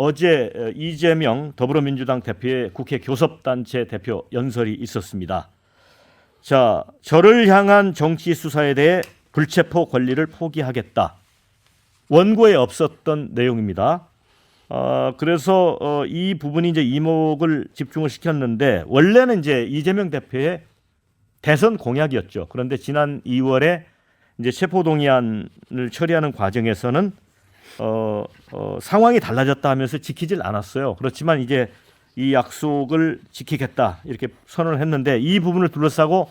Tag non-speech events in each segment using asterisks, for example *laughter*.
어제 어, 이재명 더불어민주당 대표의 국회 교섭단체 대표 연설이 있었습니다. 자, 저를 향한 정치 수사에 대해 불체포 권리를 포기하겠다. 원고에 없었던 내용입니다. 어, 그래서 어, 이 부분이 이제 이목을 집중을 시켰는데 원래는 이제 이재명 대표의 대선 공약이었죠. 그런데 지난 2월에 이제 체포 동의안을 처리하는 과정에서는 어, 어, 상황이 달라졌다 하면서 지키질 않았어요. 그렇지만 이제 이 약속을 지키겠다 이렇게 선언을 했는데 이 부분을 둘러싸고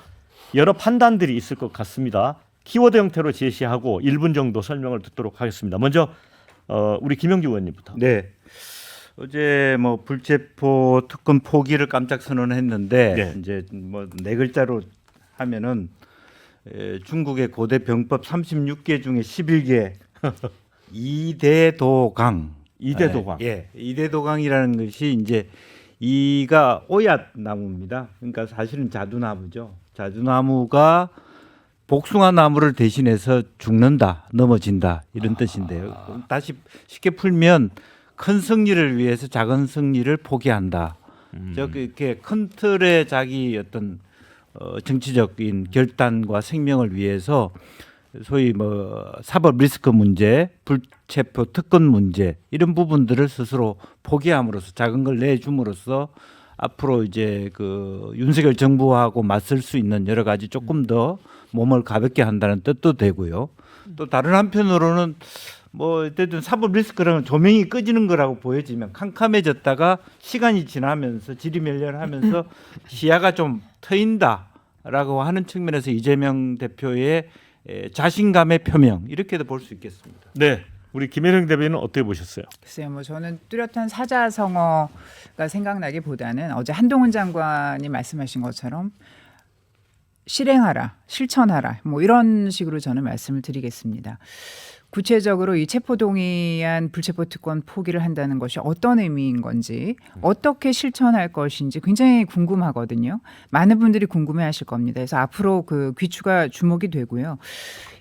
여러 판단들이 있을 것 같습니다. 키워드 형태로 제시하고 1분 정도 설명을 듣도록 하겠습니다. 먼저 어, 우리 김영주 의원님부터. 네. 어제 뭐 불체포 특권 포기를 깜짝 선언했는데 네. 이제 뭐 네 글자로 하면은 에, 중국의 고대 병법 36개 중에 11개 *laughs* 이대도강 이대도강. 예, 예. 이대도강이라는 것이 이제 이가 오얏 나무입니다. 그러니까 사실은 자두나무죠. 자두나무가 복숭아 나무를 대신해서 죽는다, 넘어진다 이런 뜻인데요. 그럼 다시 쉽게 풀면 큰 승리를 위해서 작은 승리를 포기한다. 저 이렇게 큰 틀의 자기 어떤 어, 정치적인 결단과 생명을 위해서 소위 뭐 사법 리스크 문제, 불체포 특권 문제 이런 부분들을 스스로 포기함으로써 작은 걸 내줌으로써 앞으로 이제 그 윤석열 정부하고 맞설 수 있는 여러 가지 조금 더 몸을 가볍게 한다는 뜻도 되고요. 또 다른 한편으로는 뭐 어쨌든 사법 리스크라는 조명이 꺼지는 거라고 보여지면 캄캄해졌다가 시간이 지나면서 지리멸렬하면서 *laughs* 시야가 좀 트인다라고 하는 측면에서 이재명 대표의 에, 자신감의 표명 이렇게도 볼 수 있겠습니다. 네, 우리 김혜령 대변인은 어떻게 보셨어요? 글쎄요, 뭐 저는 뚜렷한 사자성어가 생각나기보다는 어제 한동훈 장관이 말씀하신 것처럼 실행하라, 실천하라, 뭐 이런 식으로 저는 말씀을 드리겠습니다. 구체적으로 이 체포동의안 불체포 특권 포기를 한다는 것이 어떤 의미인 건지 어떻게 실천할 것인지 굉장히 궁금하거든요. 많은 분들이 궁금해하실 겁니다. 그래서 앞으로 그 귀추가 주목이 되고요.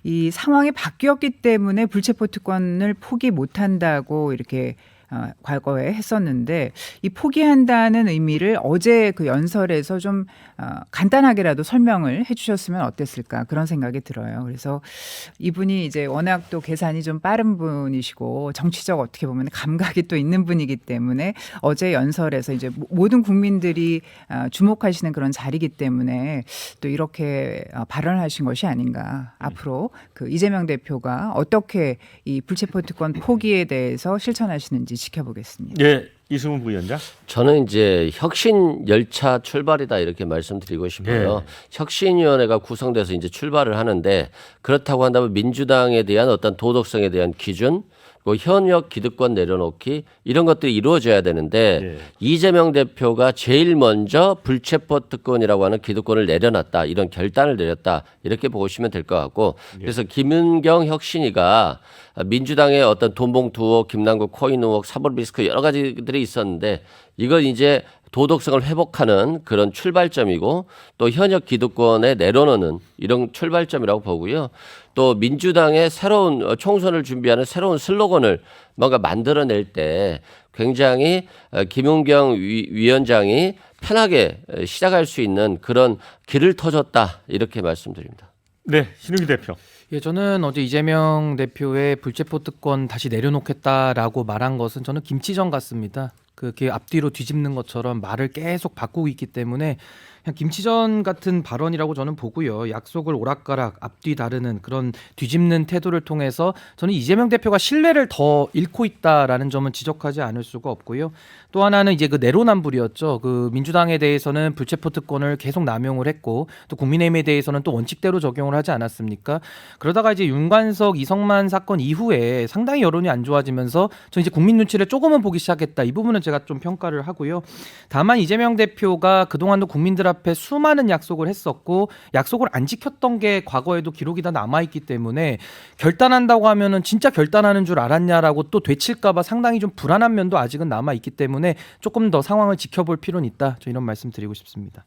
이 상황이 바뀌었기 때문에 불체포 특권을 포기 못한다고 이렇게 어, 과거에 했었는데 이 포기한다는 의미를 어제 그 연설에서 좀 어, 간단하게라도 설명을 해주셨으면 어땠을까 그런 생각이 들어요. 그래서 이분이 이제 워낙 또 계산이 좀 빠른 분이시고 정치적 어떻게 보면 감각이 또 있는 분이기 때문에 어제 연설에서 이제 모- 모든 국민들이 어, 주목하시는 그런 자리이기 때문에 또 이렇게 어, 발언하신 것이 아닌가. 앞으로 그 이재명 대표가 어떻게 이 불체포 특권 포기에 대해서 실천하시는지 지켜보겠습니다. 예, 이승훈 부위원장. 저는 이제 혁신 열차 출발이다 이렇게 말씀드리고 싶어요. 혁신위원회가 구성돼서 이제 출발을 하는데 그렇다고 한다면 민주당에 대한 어떤 도덕성에 대한 기준, 뭐 현역 기득권 내려놓기 이런 것들이 이루어져야 되는데 네. 이재명 대표가 제일 먼저 불체포 특권이라고 하는 기득권을 내려놨다 이런 결단을 내렸다 이렇게 보시면 될 것 같고 그래서 김은경 혁신이가 민주당의 어떤 돈봉투 의혹, 김남국 코인 의혹, 사법 리스크 여러 가지들이 있었는데 이걸 이제 도덕성을 회복하는 그런 출발점이고 또 현역 기득권에 내려놓는 이런 출발점이라고 보고요. 또 민주당의 새로운 어, 총선을 준비하는 새로운 슬로건을 뭔가 만들어낼 때 굉장히 어, 김은경 위- 위원장이 편하게 어, 시작할 수 있는 그런 길을 터줬다 이렇게 말씀드립니다. 네, 신우기 대표. 예, 저는 어제 이재명 대표의 불체포 특권 다시 내려놓겠다라고 말한 것은 저는 김치전 같습니다. 그게 앞뒤로 뒤집는 것처럼 말을 계속 바꾸고 있기 때문에 그냥 김치전 같은 발언이라고 저는 보고요. 약속을 오락가락 앞뒤 다르는 그런 뒤집는 태도를 통해서 저는 이재명 대표가 신뢰를 더 잃고 있다라는 점은 지적하지 않을 수가 없고요. 또 하나는 이제 그 내로남불이었죠. 그 민주당에 대해서는 불체포 특권을 계속 남용을 했고 또 국민의힘에 대해서는 또 원칙대로 적용을 하지 않았습니까? 그러다가 이제 윤관석 이성만 사건 이후에 상당히 여론이 안 좋아지면서 저 이제 국민 눈치를 조금은 보기 시작했다. 이 부분은 제가 좀 평가를 하고요. 다만 이재명 대표가 그동안도 국민들 앞에 수많은 약속을 했었고 약속을 안 지켰던 게 과거에도 기록이 다 남아 있기 때문에 결단한다고 하면은 진짜 결단하는 줄 알았냐라고 또 되칠까봐 상당히 좀 불안한 면도 아직은 남아 있기 때문에 조금 더 상황을 지켜볼 필요는 있다. 저 이런 말씀 드리고 싶습니다.